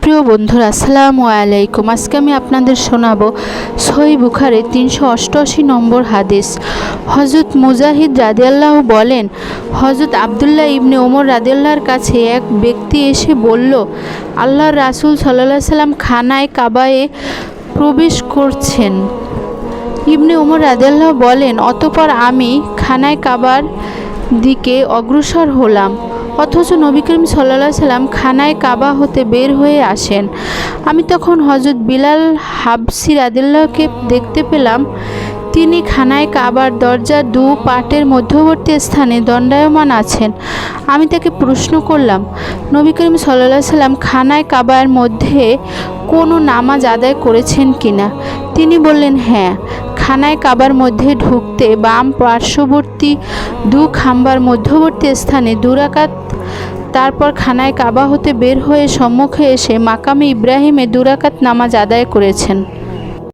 সুপ্রিয় বন্ধুরা, আসসালামু আলাইকুম। আজকে আমি আপনাদের শোনাবো সহি বুখারে তিনশো অষ্টআশি নম্বর হাদিস। হজরত মুজাহিদ রাদিয়াল্লাহ বলেন হজরত আবদুল্লাহ ইবনে ওমর রাদিয়াল্লাহর কাছে এক ব্যক্তি এসে বলল, আল্লাহর রাসূল সাল্লাহ সাল্লাম খানায় কাবায়ে প্রবেশ করছেন। ইবনে ওমর রাদিয়াল্লাহ বলেন, অতপর আমি খানায় কাবার দিকে অগ্রসর হলাম। অথচ নবী করিম সাল্লা সাল্লাম খানায় কাবা হতে বের হয়ে আসেন। আমি তখন হজরত বিলাল হাবসি রাদিল্লাহকে দেখতে পেলাম। তিনি খানায় কাবার দরজার দু পাটের মধ্যবর্তী স্থানে দণ্ডায়মান আছেন। আমি তাকে প্রশ্ন করলাম, নবী করিম সাল্লা সাল্লাম খানায় কাবার মধ্যে কোনো নামাজ আদায় করেছেন কিনা? তিনি বললেন হ্যাঁ খানায় কাবার মধ্যে ঢুকতে বাম পার্শ্ববর্তী দু খাম্বার মধ্যবর্তী স্থানে দুরাকাত তারপর খানায় কাবা হতে বের হয়ে সম্মুখে এসে মাকামে ইব্রাহিমে দুরাকাত নামাজ আদায় করেছেন।